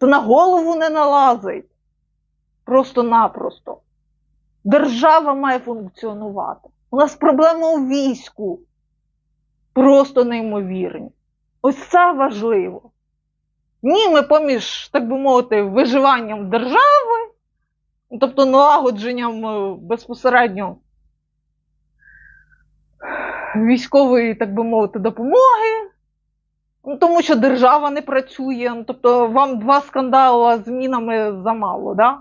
Це на голову не налазить. Просто-напросто. Держава має функціонувати. У нас проблема у війську. Просто неймовірні. Ось це важливо. Ні, ми поміж, так би мовити, виживанням держави, тобто налагодженням е, безпосередньо військової, так би мовити, допомоги. Ну, тому що держава не працює. Ну, тобто вам два скандали з мінами замало, да?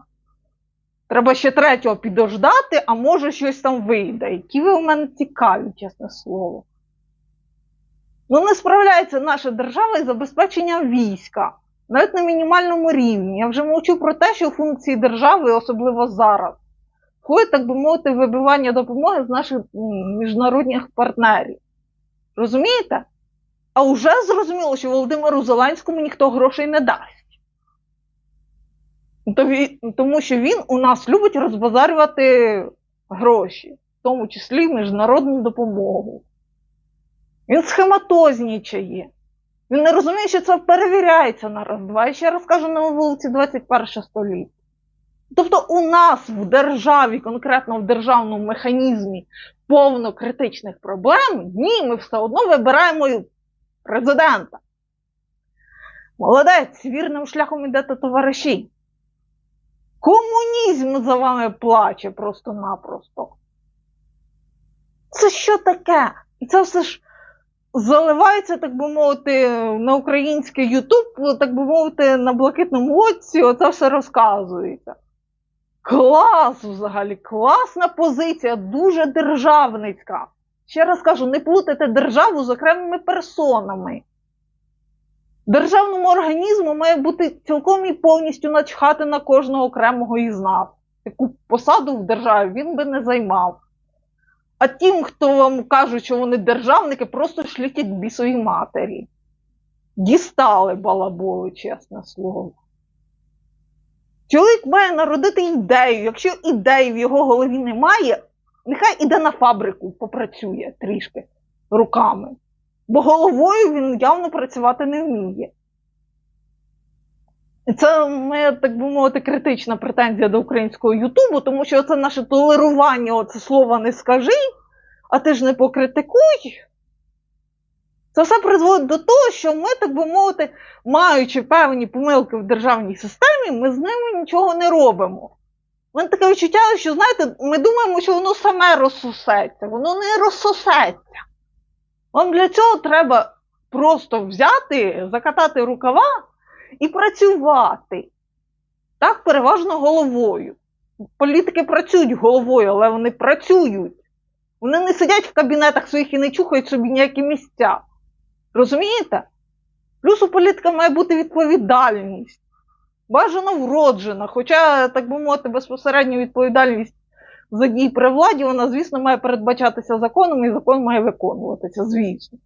Треба ще третього підождати, а може щось там вийде. Які ви у мене цікаві, чесне слово. Ну, не справляється наша держава із забезпеченням війська, навіть на мінімальному рівні. Я вже мовчу про те, що функції держави, особливо зараз, входить, так би мовити, вибивання допомоги з наших міжнародних партнерів. Розумієте? А вже зрозуміло, що Володимиру Зеленському ніхто грошей не дасть. Тому що він у нас любить розбазарювати гроші, в тому числі міжнародну допомогу. Він схематознічає. Він не розуміє, що це перевіряється на раз-два. І ще раз кажу на вулиці 21 століття. Тобто у нас в державі, конкретно в державному механізмі повно критичних проблем, ні, ми все одно вибираємо президента. Молодець, вірним шляхом ідете товариші. Комунізм за вами плаче просто-напросто. Це що таке? І це все ж заливається, так би мовити, на український Ютуб, так би мовити, на блакитному оці, оце все розказується. Клас взагалі, класна позиція, дуже державницька. Ще раз кажу, не плутайте державу з окремими персонами. Державному організму має бути цілком і повністю начхати на кожного окремого із нас. Таку посаду в державі він би не займав. А тим, хто вам кажуть, що вони державники, просто шлітять бісові матері. Дістали балаболи, чесне слово. Чоловік має народити ідею. Якщо ідеї в його голові немає, нехай іде на фабрику, попрацює трішки руками. Бо головою він явно працювати не вміє. Це моя, так би мовити, критична претензія до українського Ютубу, тому що це наше толерування, оце слово не скажи, а ти ж не покритикуй. Це все призводить до того, що ми, так би мовити, маючи певні помилки в державній системі, ми з ними нічого не робимо. У мене таке відчуття, що, знаєте, ми думаємо, що воно саме розсосеться. Воно не розсосеться. Вам для цього треба просто взяти, закатати рукава і працювати. Так, переважно головою. Політики працюють головою, але вони працюють. Вони не сидять в кабінетах своїх і не чухають собі ніякі місця. Розумієте? Плюс у політика має бути відповідальність. Бажано вроджена, хоча, так би мовити, безпосередню відповідальність за дії при владі, вона, звісно, має передбачатися законом, і закон має виконуватися, звісно.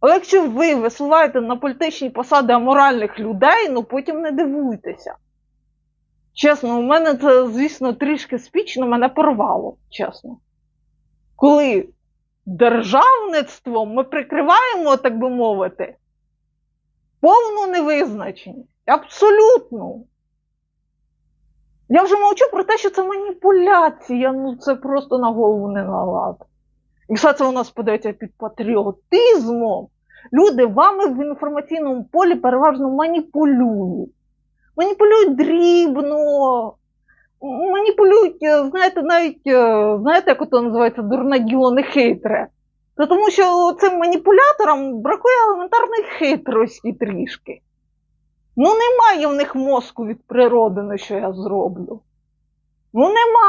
Але якщо ви висуваєте на політичні посади аморальних людей, ну потім не дивуйтеся. Чесно, у мене це, звісно, трішки спічно мене порвало, чесно. Коли державництвом ми прикриваємо, так би мовити, повну невизначеність. Абсолютно. Я вже мовчу про те, що це маніпуляція, ну це просто на голову не налазить. І все це у нас подається під патріотизмом. Люди вами в інформаційному полі переважно маніпулюють. Маніпулюють дрібно, маніпулюють, е, знаєте, навіть, е, знаєте, як ото називається не хитре. Це тому що цим маніпуляторам бракує елементарної хитрості трішки. Ну, немає в них мозку від природи, що я зроблю. Ну, нема.